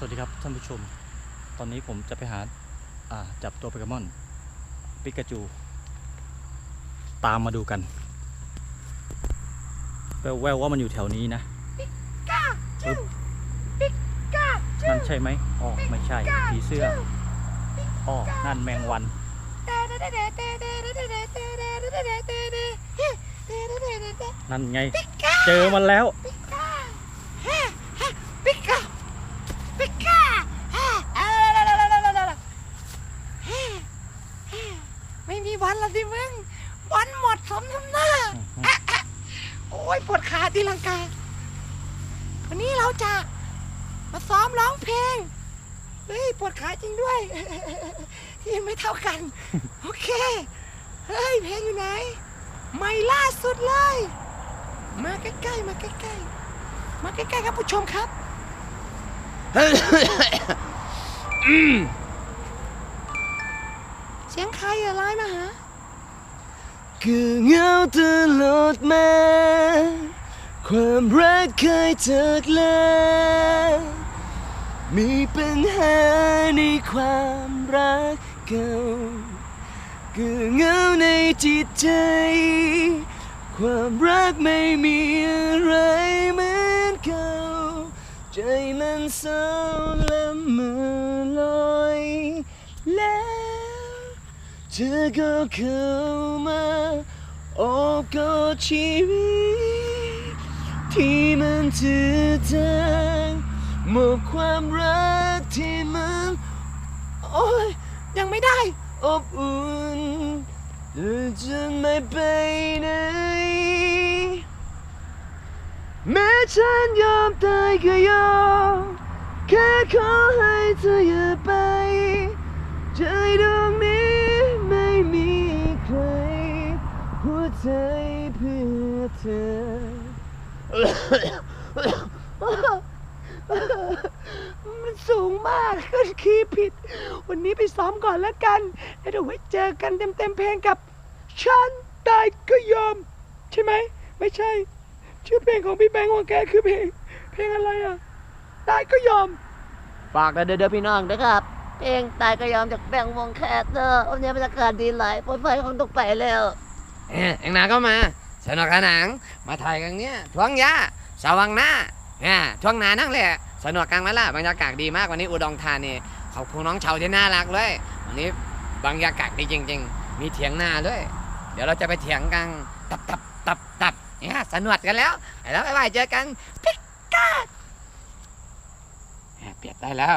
สวัสดีครับท่านผู้ชม ตอนนี้ผมจะไปหาอ่าจับตัวโปเกมอนปิกาจู ตามมาดูกัน แววๆว่ามันอยู่แถวนี้นะปึ๊บนั่นใช่ไหมอ๋อไม่ใช่ผีเสื้ออ๋อนั่นแมงวันนั่นไง เจอมันแล้ว ปิกาปิกา ไม่มีวันละสิมึงวันหมดสมน้ำหน้าโอ้ยปวดขาตีลังกา วันนี้เราจะมาซ้อมร้องเพลง เฮ้ยปวดขาจริงด้วย ที่ไม่เท่ากัน โอเค เฮ้ยเพลงอยู่ไหน ไม่ล่าสุดเลย มาใกล้ๆมาใกล้ๆมาใกล้ๆครับผู้ชมครับเสียงใค รอะไลน์มาหาคือเหงาตลอดมา ความรักเคยจากลามีปัญหาในความรักเก่าคือเหงาในจิตใจ ความรักไม่มีอะไรเหมือนเก่า ใจมันเศร้าและเมื่อลอยแล้ว เธอก็เข้ามาโอบกอดชีวิตที่มันจืดจางหมดความรักที่มันโอ้ยยังไม่ได้ อบอุ่นเธอจะไม่ไปไหนแม้ฉันยอมตายก็ยอมแค่ขอให้เธออย่า มันสูงมากขึ้นคีย์ผิด วันนี้ไปซ้อมก่อนแล้วกัน แล้วเดี๋ยวไว้เจอกันเต็มๆเพลงกับ ฉันตายก็ยอม ใช่ไหม ไม่ใช่ ชื่อเพลงของพี่แบงค์ของแกคือเพลง เพลงอะไรอะ ตายก็ยอม ฝากนะเด้อพี่น้องนะครับ เพลงตายก็ยอมจากแบ่งวงแคสเด้อวันนี้บรรยากาศดีหลายปลดไฟของตกไปแล้ว เอ้ยเอ็งนาก็มา สนุกกันหนังมาถ่ายกันเนี้ยช่วงยาสว่างหน้าเนี่ยช่วงนานั่งเลยสนุกกันมาละบรรยากาศดีมากวันนี้อุดรธานีขอบคุณน้องเชาที่น่ารักเลยวันนี้บรรยากาศดีจริง ๆ มีเถียงนาด้วย เดี๋ยวเราจะไปเถียงกันตับตับตับตับเนี่ยสนุกกันแล้วแล้วบ๊ายบายเจอกันปิกกาเปลี่ยนได้แล้ว